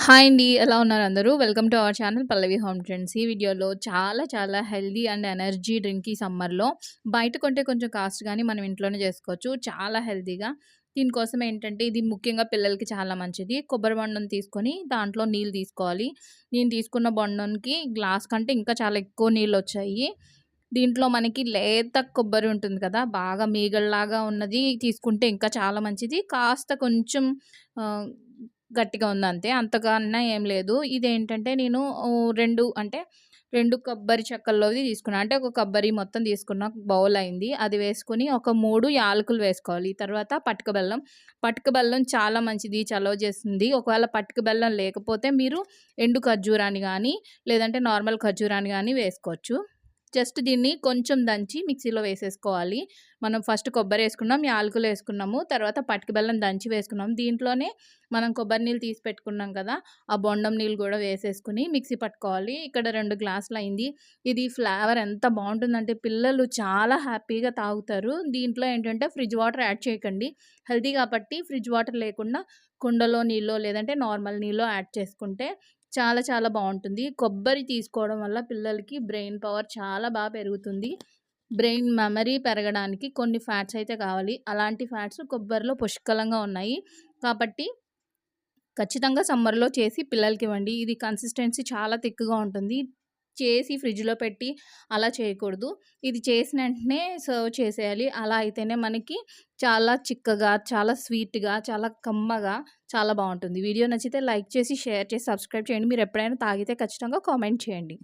Hi అండి. ఎలా ఉన్నారు అందరూ? Welcome to our channel Pallavi home trends. ఈ వీడియోలో చాలా చాలా హెల్దీ అండ్ ఎనర్జీ డ్రింక్ ఈ సమ్మర్‌లో బయట కొంటే కొంచెం కాస్ట్ కానీ మనం ఇంట్లోనే చేసుకోవచ్చు. చాలా హెల్దీగా దీనికోసం ఏంటంటే ఇది ముఖ్యంగా పిల్లలకి చాలా మంచిది. కొబ్బరి బొండం తీసుకొని దాంట్లో నీళ్ళు తీసుకోవాలి. నేను తీసుకున్న బొండంకి గ్లాస్ కంటే ఇంకా చాలా ఎక్కువ నీళ్ళు వచ్చాయి దీంట్లో మనకి లేత కొబ్బరి ఉంటుంది కదా! బాగా మీగల్లాగా ఉన్నది తీసుకుంటే ఇంకా చాలా మంచిది. కాస్త కొంచెం గట్టిగా ఉంది అంతే అంతకన్నా ఏం లేదు. ఇదేంటంటే నేను రెండు అంటే రెండు కొబ్బరి చెక్కల్లోది తీసుకున్నా. అంటే ఒక కొబ్బరి మొత్తం తీసుకున్న బౌల్ అయింది. అది వేసుకుని ఒక మూడు యాలకులు వేసుకోవాలి. తర్వాత పట్టుక బెల్లం. పట్టుక బెల్లం చాలా మంచిది. చలవ చేస్తుంది. ఒకవేళ పట్టుక బెల్లం లేకపోతే మీరు ఎండు ఖర్జూరాన్ని కానీ లేదంటే నార్మల్ ఖర్జూరాన్ని కానీ వేసుకోవచ్చు. జస్ట్ దీన్ని కొంచెం దంచి మిక్సీలో వేసేసుకోవాలి. మనం ఫస్ట్ కొబ్బరి వేసుకున్నాం యాలకులు వేసుకున్నాము. తర్వాత పట్టుకి బెల్లం దంచి వేసుకున్నాం. దీంట్లోనే మనం కొబ్బరి నీళ్ళు తీసి పెట్టుకున్నాం కదా! ఆ బొండం నీళ్ళు కూడా వేసేసుకుని మిక్సీ పట్టుకోవాలి. ఇక్కడ రెండు గ్లాసులు అయింది ఇది ఫ్లేవర్ ఎంత బాగుంటుందంటే పిల్లలు చాలా హ్యాపీగా తాగుతారు. దీంట్లో ఏంటంటే ఫ్రిడ్జ్ వాటర్ యాడ్ చేయకండి. హెల్తీ కాబట్టి ఫ్రిడ్జ్ వాటర్ లేకుండా కుండలో నీళ్ళో లేదంటే నార్మల్ నీళ్ళో యాడ్ చేసుకుంటే చాలా చాలా బాగుంటుంది కొబ్బరి తీసుకోవడం వల్ల పిల్లలకి బ్రెయిన్ పవర్ చాలా బాగా పెరుగుతుంది. బ్రెయిన్ మెమరీ పెరగడానికి కొన్ని ఫ్యాట్స్ అయితే కావాలి. అలాంటి ఫ్యాట్స్ కొబ్బరిలో పుష్కలంగా ఉన్నాయి. కాబట్టి ఖచ్చితంగా సమ్మర్‌లో చేసి పిల్లలకి ఇవ్వండి ఇది కన్సిస్టెన్సీ చాలా థిక్‌గా ఉంటుంది. చేసి ఫ్రిడ్జ్‌లో పెట్టి అలా చేయకూడదు. ఇది చేసిన వెంటనే సర్వ్ చేసేయాలి. అలా అయితేనే మనకి చాలా చిక్కగా, చాలా స్వీట్‌గా, చాలా కమ్మగా చాలా బాగుంటుంది వీడియో నచ్చితే లైక్ చేసి, షేర్ చేసి, సబ్స్క్రైబ్ చేయండి. మీరు ఎప్పుడైనా తాగితే ఖచ్చితంగా కామెంట్ చేయండి.